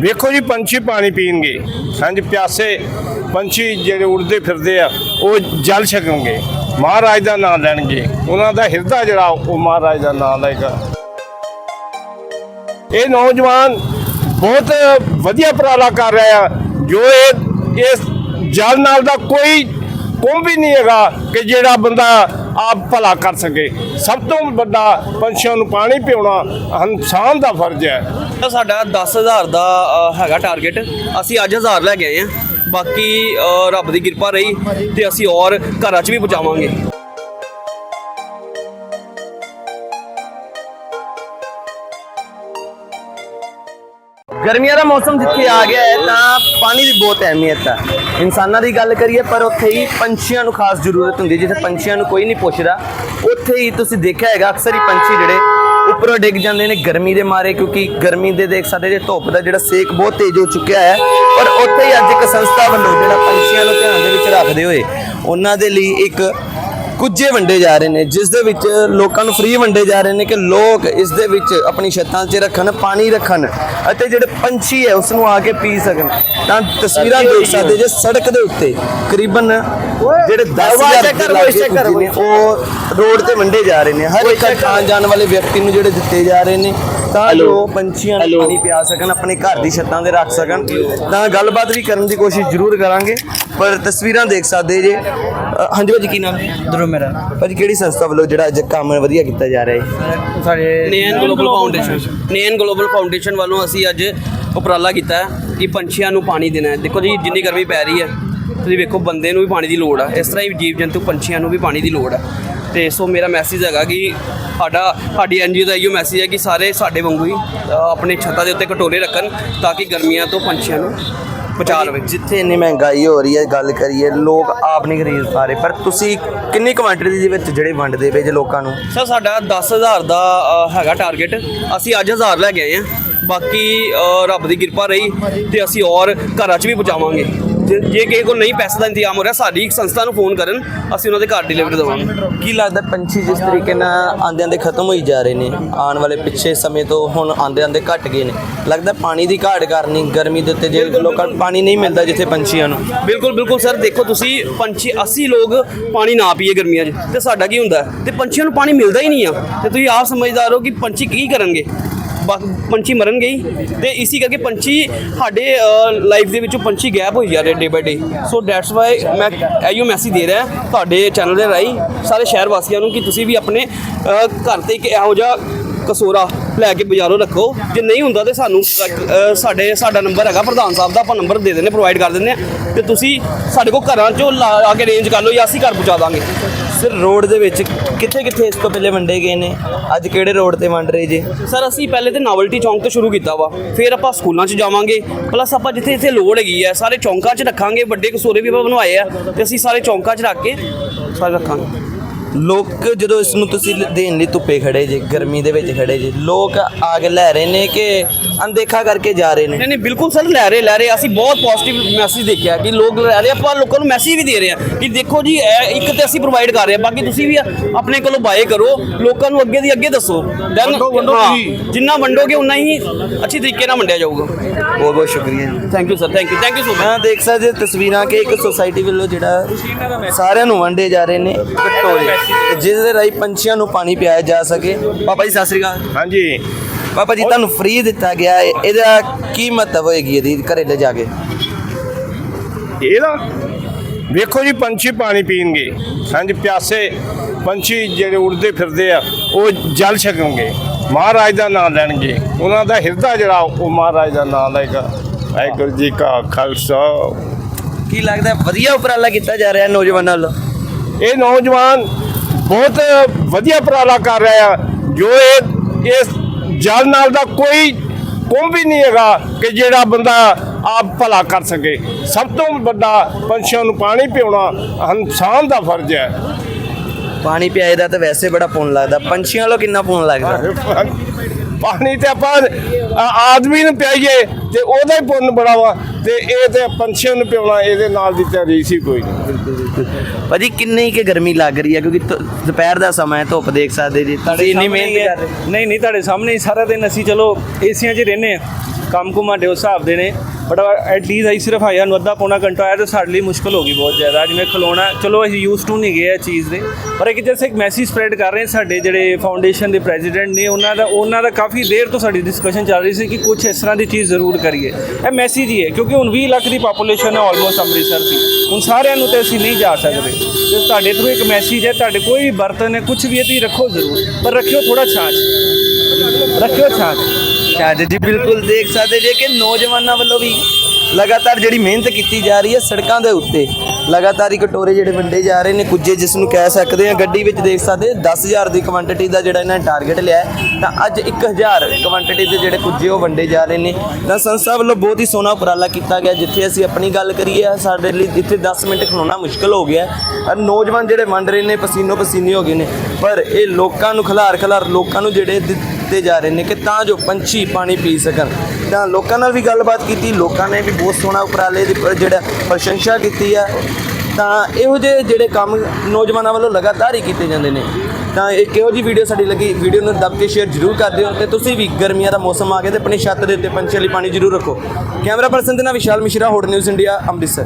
ਵੇਖੋ ਜੀ, ਪੰਛੀ ਪਾਣੀ ਪੀਣਗੇ। ਹਾਂਜੀ, ਪਿਆਸੇ ਪੰਛੀ ਜਿਹੜੇ ਉੜਦੇ ਫਿਰਦੇ ਆ, ਉਹ ਜਲ ਛਕਣਗੇ। ਮਹਾਰਾਜ ਦਾ ਨਾਮ ਲੈਣਗੇ। ਉਹਨਾਂ ਦਾ ਹਿਰਦਾ ਜਿਹੜਾ, ਉਹ ਮਹਾਰਾਜ ਦਾ ਨਾਮ ਲਏਗਾ। ਇਹ ਨੌਜਵਾਨ ਬਹੁਤ ਵਧੀਆ ਉਪਰਾਲਾ ਕਰ ਰਿਹਾ ਆ। ਜੋ ਇਹ, ਇਸ ਜਲ ਨਾਲ ਦਾ ਕੋਈ ਕੁੰਭ ਵੀ ਨਹੀਂ ਹੈਗਾ ਕਿ ਜਿਹੜਾ ਬੰਦਾ ਆਪ ਭਲਾ ਕਰ ਸਕੇ। ਸਭ ਤੋਂ ਵੱਡਾ ਪੰਛੀਆਂ ਨੂੰ ਪਾਣੀ ਪਿਉਣਾ ਇਨਸਾਨ ਦਾ ਫਰਜ਼ ਹੈ। ਤਾਂ ਸਾਡਾ 10000 ਦਾ ਹੈਗਾ ਟਾਰਗੇਟ ਅਸੀਂ ਅੱਜ 1000 ਲੈ ਕੇ ਆਏ ਆ। ਬਾਕੀ ਰੱਬ ਦੀ ਕਿਰਪਾ ਰਹੀ ਤੇ ਅਸੀਂ ਔਰ ਘਰਾਂ 'ਚ ਵੀ ਪਹੁੰਚਾਵਾਂਗੇ। ਗਰਮੀਆਂ ਦਾ ਮੌਸਮ ਜਿੱਥੇ ਆ ਗਿਆ ਹੈ, ਤਾਂ ਪਾਣੀ ਦੀ ਬਹੁਤ ਅਹਿਮੀਅਤ ਹੈ ਇਨਸਾਨਾਂ ਦੀ ਗੱਲ ਕਰੀਏ, ਪਰ ਉੱਥੇ ਹੀ ਪੰਛੀਆਂ ਨੂੰ ਖਾਸ ਜ਼ਰੂਰਤ ਹੁੰਦੀ ਜਿੱਥੇ ਪੰਛੀਆਂ ਨੂੰ ਕੋਈ ਨਹੀਂ ਪੁੱਛਦਾ, ਉੱਥੇ ਹੀ ਤੁਸੀਂ ਦੇਖਿਆ ਹੈਗਾ, ਅਕਸਰ ਹੀ ਪੰਛੀ ਜਿਹੜੇ ਉੱਪਰੋਂ ਡਿੱਗ ਜਾਂਦੇ ਨੇ ਗਰਮੀ ਦੇ ਮਾਰੇ ਕਿਉਂਕਿ ਗਰਮੀ ਦੇ ਦੇਖ ਸਕਦੇ ਜੇ ਧੁੱਪ ਦਾ ਜਿਹੜਾ ਸੇਕ ਬਹੁਤ ਤੇਜ਼ ਹੋ ਚੁੱਕਿਆ ਹੈ। ਪਰ ਉੱਥੇ ਹੀ ਅੱਜ ਇੱਕ ਸੰਸਥਾ ਵੱਲੋਂ ਜਿਹੜਾ ਪੰਛੀਆਂ ਨੂੰ ਧਿਆਨ ਦੇ ਵਿੱਚ ਰੱਖਦੇ ਹੋਏ ਉਹਨਾਂ ਦੇ ਲਈ ਇੱਕ ਕੁਝੇ ਵੰਡੇ ਜਾ ਰਹੇ ਨੇ ਜਿਸ ਦੇ ਵਿੱਚ ਲੋਕਾਂ ਨੂੰ ਫ੍ਰੀ ਵੰਡੇ ਜਾ ਰਹੇ ਨੇ ਕਿ ਲੋਕ ਇਸ ਦੇ ਵਿੱਚ ਆਪਣੀ ਛੱਤਾਂ 'ਚ ਰੱਖਣ ਪਾਣੀ ਰੱਖਣ ਅਤੇ ਜਿਹੜੇ ਪੰਛੀ ਹੈ ਉਸ ਨੂੰ ਆ ਕੇ ਪੀ ਸਕਣ। ਤਾਂ ਤਸਵੀਰਾਂ ਦੇਖ ਸਕਦੇ ਜੇ ਸੜਕ ਦੇ ਉੱਤੇ ਕਰੀਬਨ ਜਿਹੜੇ 10000 ਦੇ ਲਾਗੇ ਕੁੱਜੇ ਨੇ ਉਹ ਰੋਡ ਤੇ ਵੰਡੇ ਜਾ ਰਹੇ ਨੇ। ਹਰ ਇੱਕ ਆਉਣ ਜਾਣ ਵਾਲੇ ਵਿਅਕਤੀ ਨੂੰ ਜਿਹੜੇ ਦਿੱਤੇ ਜਾ ਰਹੇ ਨੇ ਤਾਂ ਜੋ ਪੰਛੀਆਂ ਨੂੰ ਪਾਣੀ ਪਿਆ ਸਕਣ ਆਪਣੇ ਘਰ ਦੀ ਛੱਤਾਂ ਤੇ ਰੱਖ ਸਕਣ। ਤਾਂ ਗੱਲਬਾਤ ਵੀ ਕਰਨ ਦੀ ਕੋਸ਼ਿਸ਼ ਜ਼ਰੂਰ ਕਰਾਂਗੇ ਪਰ ਤਸਵੀਰਾਂ ਦੇਖ ਸਕਦੇ ਜੇ। ਹਾਂਜੀ ਭਾਜੀ ਕੀ ਨਾਮ? ਹੈ ਦਰੋ ਮੇਰਾ। ਭਾਜੀ ਕਿਹੜੀ ਸੰਸਥਾ ਵੱਲੋਂ ਜਿਹੜਾ ਅੱਜ ਕੰਮ ਵਧੀਆ ਕੀਤਾ ਜਾ ਰਿਹਾ ਹੈ? ਸਾਡੇ ਨੇਨ ਗਲੋਬਲ ਫਾਊਂਡੇਸ਼ਨ ਨੇਨ ਗਲੋਬਲ ਫਾਊਂਡੇਸ਼ਨ ਵੱਲੋਂ ਅਸੀਂ ਅੱਜ ਉਪਰਾਲਾ ਕੀਤਾ ਹੈ ਕਿ ਪੰਛੀਆਂ ਨੂੰ ਪਾਣੀ ਦੇਣਾ ਹੈ। ਦੇਖੋ ਜੀ ਜਿੰਨੀ ਗਰਮੀ ਪੈ ਰਹੀ ਹੈ ਤੁਸੀਂ ਵੇਖੋ ਬੰਦੇ ਨੂੰ ਵੀ ਪਾਣੀ ਦੀ ਲੋੜ ਆ। ਇਸ ਤਰ੍ਹਾਂ ਹੀ ਜੀਵ ਜੰਤੂ ਪੰਛੀਆਂ ਨੂੰ ਵੀ ਪਾਣੀ ਦੀ ਲੋੜ ਹੈ ਤੇ ਸੋ ਮੇਰਾ ਮੈਸੇਜ ਹੈਗਾ ਕਿ ਸਾਡਾ ਸਾਡੀ ਐਨਜੀਓ ਦਾ ਇਹੋ ਮੈਸੇਜ ਹੈ ਕਿ ਸਾਰੇ ਸਾਡੇ ਵਾਂਗੂ ਹੀ ਆਪਣੇ ਛੱਤਾਂ ਦੇ ਉੱਤੇ ਕਟੋਰੇ ਰੱਖਣ ਤਾਂ ਕਿ ਗਰਮੀਆਂ ਤੋਂ ਪੰਛੀਆਂ ਨੂੰ ਬਚਾ ਲਵੇ ਜਿੱਥੇ ਇੰਨੀ ਮਹਿੰਗਾਈ ਹੋ ਰਹੀ ਹੈ ਗੱਲ ਕਰੀਏ ਲੋਕ ਆਪ ਨਹੀਂ ਖਰੀਦ ਰਹੇ। ਪਰ ਤੁਸੀਂ ਕਿੰਨੀ ਕੁਆਂਟੀਟੀ ਦੇ ਵਿੱਚ ਜਿਹੜੇ ਵੰਡਦੇ ਪਏ ਜੇ ਲੋਕਾਂ ਨੂੰ? ਸਰ ਸਾਡਾ 10000 ਦਾ ਹੈਗਾ ਟਾਰਗੇਟ ਅਸੀਂ ਅੱਜ 1000 ਲੈ ਕੇ ਆਏ ਆ ਬਾਕੀ ਰੱਬ ਦੀ ਕਿਰਪਾ ਰਹੀ ਤੇ ਅਸੀਂ ਔਰ ਘਰਾਂ 'ਚ ਵੀ ਪਹੁੰਚਾਵਾਂਗੇ। ਜੇ ਜੇ ਕਿਸੇ ਕੋਲ ਨਹੀਂ ਪੈਸੇ ਦਾ ਇੰਤਜ਼ਾਮ ਹੋ ਰਿਹਾ ਸਾਡੀ ਇੱਕ ਸੰਸਥਾ ਨੂੰ ਫੋਨ ਕਰਨ ਅਸੀਂ ਉਹਨਾਂ ਦੇ ਘਰ ਡਿਲੀਵਰੀ ਦੇਵਾਂਗੇ। ਕੀ ਲੱਗਦਾ ਪੰਛੀ ਜਿਸ ਤਰੀਕੇ ਨਾਲ ਆਂਦੇ ਆਂਦੇ ਖਤਮ ਹੋਈ ਜਾ ਰਹੇ ਨੇ? ਆਉਣ ਵਾਲੇ ਪਿੱਛੇ ਸਮੇਂ ਤੋਂ ਹੁਣ ਆਂਦੇ ਆਂਦੇ ਘਟ ਗਏ ਨੇ। ਲੱਗਦਾ ਪਾਣੀ ਦੀ ਘਾਟ ਕਰਨੀ ਗਰਮੀ ਦੇ ਉੱਤੇ ਜੇ ਲੋਕਾਂ ਨੂੰ ਪਾਣੀ ਨਹੀਂ ਮਿਲਦਾ ਜਿੱਥੇ ਪੰਛੀਆਂ ਨੂੰ। ਬਿਲਕੁਲ ਬਿਲਕੁਲ ਸਰ ਦੇਖੋ ਤੁਸੀਂ ਪੰਛੀ ਅਸੀਂ ਲੋਕ ਪਾਣੀ ਨਾ ਪੀਏ ਗਰਮੀਆਂ 'ਚ। ਤੇ ਸਾਡਾ ਕੀ ਹੁੰਦਾ? ਤੇ ਪੰਛੀਆਂ ਨੂੰ ਪਾਣੀ ਮਿਲਦਾ ਹੀ ਨਹੀਂ ਆ। ਤੇ ਤੁਸੀਂ ਆਪ ਸਮਝਦਾਰ ਹੋ ਕਿ ਪੰਛੀ ਕੀ ਕਰਨਗੇ? ਬਸ ਪੰਛੀ ਮਰਨ ਗਈ ਤੇ ਇਸੇ ਕਰਕੇ ਪੰਛੀ ਸਾਡੇ ਲਾਈਫ ਦੇ ਵਿੱਚੋਂ ਪੰਛੀ ਗੈਪ ਹੋਈ ਜਾ ਰਹੇ ਡੇ ਬਾਈ ਡੇ ਸੋ ਦੈਟਸ ਵਾਈ ਮੈਂ ਇਹੋ ਮੈਸੇਜ ਦੇ ਰਿਹਾ ਤੁਹਾਡੇ ਚੈਨਲ ਦੇ ਰਾਹੀਂ ਸਾਰੇ ਸ਼ਹਿਰ ਵਾਸੀਆਂ ਨੂੰ ਕਿ ਤੁਸੀਂ ਵੀ ਆਪਣੇ ਘਰ ਤੇ ਇੱਕ ਇਹੋ ਜਿਹਾ ਕਸੋਰਾ ਲੈ ਕੇ ਬਾਜ਼ਾਰੋਂ ਰੱਖੋ। ਜੇ ਨਹੀਂ ਹੁੰਦਾ ਤੇ ਸਾਨੂੰ ਸਾਡੇ, ਸਾਡਾ ਨੰਬਰ ਹੈਗਾ ਪ੍ਰਧਾਨ ਸਾਹਿਬ ਦਾ, ਆਪਾਂ ਨੰਬਰ ਦੇ ਦਿੰਦੇ ਪ੍ਰੋਵਾਈਡ ਕਰ ਦਿੰਦੇ ਆ ਤੇ ਤੁਸੀਂ ਸਾਡੇ ਕੋਲ ਘਰਾਂ 'ਚੋਂ ਲਾ ਆ ਕੇ ਅਰੇਂਜ ਕਰ ਲਓ ਜਾਂ ਅਸੀਂ ਘਰ ਪਹੁੰਚਾ ਦਾਂਗੇ। ਸਰ, ਰੋਡ ਦੇ ਵਿੱਚ ਕਿੱਥੇ ਕਿੱਥੇ ਇਸ ਤੋਂ ਪਹਿਲੇ ਵੰਡੇ ਗਏ ਨੇ? ਅੱਜ ਕਿਹੜੇ ਰੋਡ ਤੇ ਵੰਡ ਰਹੇ ਜੇ? ਸਰ, ਅਸੀਂ ਪਹਿਲੇ ਤੇ ਨਾਵਲਟੀ ਚੌਂਕ ਤੋਂ ਸ਼ੁਰੂ ਕੀਤਾ ਵਾ। ਫਿਰ ਆਪਾਂ ਸਕੂਲਾਂ 'ਚ ਜਾਵਾਂਗੇ। ਪਲੱਸ ਆਪਾਂ ਜਿੱਥੇ ਜਿੱਥੇ ਲੋੜ ਹੈਗੀ ਹੈ ਸਾਰੇ ਚੌਂਕਾਂ 'ਚ ਰੱਖਾਂਗੇ। ਵੱਡੇ ਕਸੋਰੇ ਵੀ ਆਪਾਂ ਬਣਵਾਏ ਆ ਤੇ ਅਸੀਂ ਸਾਰੇ ਚੌਂਕਾਂ 'ਚ ਰੱਖ ਕੇ ਸਾਰੇ ਰੱਖਾਂਗੇ। ਲੋਕ ਜਦੋਂ ਇਸ ਨੂੰ ਤੁਸੀਂ ਦੇਣ ਲਈ ਧੁੱਪੇ ਖੜੇ ਜੇ ਗਰਮੀ ਦੇ ਵਿੱਚ ਖੜੇ ਜੇ ਲੋਕ ਆ ਕੇ ਲੈ ਰਹੇ ਨੇ ਕਿ ਅਣਦੇਖਾ ਕਰਕੇ ਜਾ ਰਹੇ ਨੇ? ਨਹੀਂ ਨਹੀਂ ਬਿਲਕੁਲ ਸਰ ਲੈ ਰਹੇ ਲੈ ਰਹੇ। ਅਸੀਂ ਬਹੁਤ ਪੋਜ਼ਿਟਿਵ ਮੈਸੇਜ ਦੇਖਿਆ ਕਿ ਲੋਕ ਲੈ ਰਹੇ। ਆਪਾਂ ਲੋਕਾਂ ਨੂੰ ਮੈਸੇਜ ਵੀ ਦੇ ਰਹੇ ਆ ਕਿ ਦੇਖੋ ਜੀ ਇਹ ਇੱਕ ਤੇ ਅਸੀਂ ਪ੍ਰੋਵਾਈਡ ਕਰ ਰਹੇ ਆ ਬਾਕੀ ਤੁਸੀਂ ਵੀ ਆਪਣੇ ਕੋਲੋਂ ਬਾਏ ਕਰੋ ਲੋਕਾਂ ਨੂੰ ਅੱਗੇ ਦੀ ਅੱਗੇ ਦੱਸੋ। ਦੈਨ ਜਿੰਨਾ ਵੰਡੋਗੇ ਉਨਾ ਹੀ ਅੱਛੀ ਤਰੀਕੇ ਨਾਲ ਵੰਡਿਆ ਜਾਊਗਾ। ਬਹੁਤ ਬਹੁਤ ਸ਼ੁਕਰੀਆ ਜੀ। Thank you sir thank you thank you so much ਮੈਂ ਦੇਖ ਸਕਦੇ ਤਸਵੀਰਾਂ ਕਿ ਇੱਕ ਸੁਸਾਇਟੀ ਵੱਲੋਂ ਜਿਹੜਾ ਸਾਰਿਆਂ ਨੂੰ ਵੰਡੇ ਜਾ ਰਹੇ ਨੇ ਕਟੋਰੇ ਜਿਸ ਦੇ ਰਾਹੀਂ ਪੰਛੀਆਂ ਨੂੰ ਪਾਣੀ ਪਿਆਇਆ ਜਾ ਸਕੇ। ਪਾਪਾ ਜੀ ਸਤਿ ਸ੍ਰੀ ਅਕਾਲ। ਹਾਂਜੀ। ਪਾਪਾ ਜੀ ਤੁਹਾਨੂੰ ਫ੍ਰੀ ਦਿੱਤਾ ਗਿਆ ਹੈ। ਇਹਦਾ ਕੀ ਮਹੱਤਵ ਹੋਏਗੀ ਇਹਦੀ ਘਰੇ ਲੈ ਜਾ ਕੇ? ਇਹਦਾ? ਵੇਖੋ ਜੀ ਪੰਛੀ ਪਾਣੀ ਪੀਣਗੇ। ਹਾਂਜੀ ਪਿਆਸੇ ਪੰਛੀ ਜਿਹੜੇ ਉੜਦੇ ਫਿਰਦੇ ਆ ਉਹ ਜਲ ਛਕਣਗੇ। ਮਹਾਰਾਜ ਦਾ ਨਾਮ ਲੈਣਗੇ। ਉਹਨਾਂ ਦਾ ਹਿਰਦਾ ਜਿਹੜਾ ਉਹ ਮਹਾਰਾਜ ਦਾ ਨਾਮ ਲਏਗਾ। ਵਾਹਿਗੁਰੂ ਜੀ ਕਾ ਖਾਲਸਾ। ਕੀ ਲੱਗਦਾ ਵਧੀਆ ਉਪਰਾਲਾ ਕੀਤਾ ਜਾ ਰਿਹਾ ਨੌਜਵਾਨਾਂ ਵੱਲੋਂ? ਇਹ ਨੌਜਵਾਨ ਬਹੁਤ ਵਧੀਆ ਉਪਰਾਲਾ ਕਰ ਰਿਹਾ ਆ। ਜੋ ਇਹ ਇਸ ਜਲ ਨਾਲ ਦਾ ਕੋਈ ਕੁੰਭ ਹੀ ਨਹੀਂ ਹੈਗਾ ਕਿ ਜਿਹੜਾ ਬੰਦਾ ਆਪ ਭਲਾ ਕਰ ਸਕੇ। ਸਭ ਤੋਂ ਵੱਡਾ ਪੰਛੀਆਂ ਨੂੰ ਪਾਣੀ ਪਿਉਣਾ ਇਨਸਾਨ ਦਾ ਫਰਜ਼ ਹੈ। ਪਾਣੀ ਪਿਆਏ ਦਾ ਤਾਂ ਵੈਸੇ ਬੜਾ ਪੁੰਨ ਲੱਗਦਾ। ਪੰਛੀਆਂ ਵੱਲੋਂ ਕਿੰਨਾ ਪੁੰਨ ਲੱਗਦਾ? ਪਾਣੀ ਤੇ ਆਪਾਂ ਆਦਮੀ ਨੂੰ ਪਿਆਈਏ। ਤੇ ਉਹਦਾ ਹੀ ਪੁੰਨ ਬੜਾ ਵਾ ਤੇ ਇਹ ਤੇ ਪੰਛੀਆਂ ਨੂੰ ਪਿਉਣਾ ਇਹਦੇ ਨਾਲ ਦੀ ਤਾਂ ਰੀਸ ਹੀ ਕੋਈ ਨਹੀਂ। ਭਾਜੀ ਕਿੰਨੀ ਕਿ ਗਰਮੀ ਲੱਗ ਰਹੀ ਹੈ? ਕਿਉਂਕਿ ਧੁ- ਦੁਪਹਿਰ ਦਾ ਸਮਾਂ ਹੈ ਧੁੱਪ ਦੇਖ ਸਕਦੇ ਜੀ। ਤੁਸੀਂ ਇੰਨੀ ਮਿਹਨਤ ਕਰ ਰਹੇ ਨਹੀਂ ਨਹੀਂ ਤੁਹਾਡੇ ਸਾਹਮਣੇ ਹੀ ਸਾਰਾ ਦਿਨ ਅਸੀਂ ਚਲੋ ਏਸੀਆਂ 'ਚ ਰਹਿੰਦੇ ਆ ਕੰਮ ਕੁਮ ਉਸ ਹਿਸਾਬ ਦੇ ਨੇ। ਬਟ ਐਟਲੀਸਟ ਆਈ ਸਿਰਫ ਆਇਆ ਨੂੰ ਅੱਧਾ ਪੌਣਾ ਘੰਟਾ ਆਇਆ ਤਾਂ ਸਾਡੇ ਲਈ ਮੁਸ਼ਕਲ ਹੋ ਗਈ ਬਹੁਤ ਜ਼ਿਆਦਾ। ਜਿਵੇਂ ਖਲੋਣਾ, ਚਲੋ ਅਸੀਂ ਯੂਜ਼ ਟੂ ਨਹੀਂ ਗਏ ਇਹ ਚੀਜ਼ ਦੇ, ਪਰ ਇੱਕ ਜੈਸੇ ਇੱਕ ਮੈਸੇਜ ਸਪਰੈਡ ਕਰ ਰਹੇ ਸਾਡੇ ਜਿਹੜੇ ਫਾਊਂਡੇਸ਼ਨ ਦੇ ਪ੍ਰੈਜ਼ੀਡੈਂਟ ਨੇ, ਉਹਨਾਂ ਦਾ ਉਹਨਾਂ ਦਾ ਕਾਫੀ ਦੇਰ ਤੋਂ ਸਾਡੀ ਡਿਸਕਸ਼ਨ ਚੱਲ ਰਹੀ ਸੀ ਕਿ ਕੁਝ ਇਸ ਤਰ੍ਹਾਂ ਦੀ ਚੀਜ਼ ਜ਼ਰੂਰ ਕਰੀਏ। ਇਹ ਮੈਸੇਜ ਹੀ ਹੈ, ਕਿਉਂਕਿ ਹੁਣ 20 ਲੱਖ ਦੀ ਪਾਪੂਲੇਸ਼ਨ ਹੈ ਆਲਮੋਸਟ ਅੰਮ੍ਰਿਤਸਰ ਦੀ। ਹੁਣ ਸਾਰਿਆਂ ਨੂੰ ਤੇ ਅਸੀਂ ਨਹੀਂ ਜਾ ਸਕਦੇ। ਤੇ ਤੁਹਾਡੇ ਥਰੂ ਇੱਕ ਮੈਸੇਜ ਹੈ, ਤੁਹਾਡੇ ਕੋਈ ਵੀ ਬਰਤਨ ਹੈ ਕੁਝ ਵੀ ਹੈ, ਤੁਸੀਂ ਰੱਖੋ ਜ਼ਰੂਰ, ਪਰ ਰੱਖਿਓ ਥੋੜਾ ਛਾਂਚ ਰੱਖਿਓ ਛਾਂਚ ਸ਼ਾਇਦ ਜੀ, ਬਿਲਕੁਲ ਦੇਖ ਸਕਦੇ ਜੇ ਕਿ ਨੌਜਵਾਨਾਂ ਵੱਲੋਂ ਵੀ ਲਗਾਤਾਰ ਜਿਹੜੀ ਮਿਹਨਤ ਕੀਤੀ ਜਾ ਰਹੀ ਹੈ ਸੜਕਾਂ ਦੇ ਉੱਤੇ, ਲਗਾਤਾਰ ਹੀ ਕਟੋਰੇ ਜਿਹੜੇ ਵੰਡੇ ਜਾ ਰਹੇ ਨੇ ਕੁਝੇ ਜਿਸ ਨੂੰ ਕਹਿ ਸਕਦੇ ਆ ਗੱਡੀ ਵਿੱਚ ਦੇਖ ਸਕਦੇ 10000 ਦੀ ਕੁਆਂਟੀਟੀ ਦਾ ਜਿਹੜਾ ਇਹਨਾਂ ਨੇ ਟਾਰਗੇਟ ਲਿਆ ਤਾਂ ਅੱਜ 1000 ਕੁਆਂਟੀਟੀ ਦੇ ਜਿਹੜੇ ਕੁਝੇ ਉਹ ਵੰਡੇ ਜਾ ਰਹੇ ਨੇ। ਤਾਂ ਸੰਸਥਾ ਵੱਲੋਂ ਬਹੁਤ ਹੀ ਸੋਹਣਾ ਉਪਰਾਲਾ ਕੀਤਾ ਗਿਆ, ਜਿੱਥੇ ਅਸੀਂ ਆਪਣੀ ਗੱਲ ਕਰੀਏ ਸਾਡੇ ਲਈ ਜਿੱਥੇ 10 ਮਿੰਟ ਖਲੋਣਾ ਮੁਸ਼ਕਲ ਹੋ ਗਿਆ ਔਰ ਨੌਜਵਾਨ ਜਿਹੜੇ ਵੰਡ ਰਹੇ ਨੇ ਪਸੀਨੋ ਪਸੀਨੇ ਹੋ ਗਏ ਨੇ, ਪਰ ਇਹ ਲੋਕਾਂ ਨੂੰ ਖਿਲਾਰ ਖਿਲਾਰ ਲੋਕਾਂ ਨੂੰ ਜਿਹੜੇ ਦਿੱਤੇ ਜਾ ਰਹੇ ਨੇ ਕਿ ਤਾਂ ਜੋ ਪੰਛੀ ਪਾਣੀ ਪੀ ਸਕਣ। ਤਾਂ ਲੋਕਾਂ ਨਾਲ ਵੀ ਗੱਲਬਾਤ ਕੀਤੀ, ਲੋਕਾਂ ਨੇ ਵੀ ਬਹੁਤ ਸੋਹਣਾ ਉਪਰਾਲੇ ਦੀ ਜਿਹੜਾ ਪ੍ਰਸ਼ੰਸਾ ਕੀਤੀ ਹੈ। ਤਾਂ ਇਹੋ ਜਿਹੇ ਜਿਹੜੇ ਕੰਮ ਨੌਜਵਾਨਾਂ ਵੱਲੋਂ ਲਗਾਤਾਰ ਹੀ ਕੀਤੇ ਜਾਂਦੇ ਨੇ। ਤਾਂ ਇਹ ਕਿਹੋ ਜੀ ਵੀਡੀਓ ਸਾਡੀ ਲੱਗੀ ਵੀਡੀਓ ਨੂੰ ਦੱਬ ਕੇ ਸ਼ੇਅਰ ਜ਼ਰੂਰ ਕਰ ਦਿਓ ਤੇ ਤੁਸੀਂ ਵੀ ਗਰਮੀਆਂ ਦਾ ਮੌਸਮ ਆ ਗਿਆ ਤੇ ਆਪਣੀ ਛੱਤ ਦੇ ਉੱਤੇ ਪੰਛੀ ਲਈ ਪਾਣੀ ਜ਼ਰੂਰ ਰੱਖੋ। ਕੈਮਰਾ ਪਰਸਨ ਦੇ ਨਾਲ Vishal Mishra hot news India, Amritsar.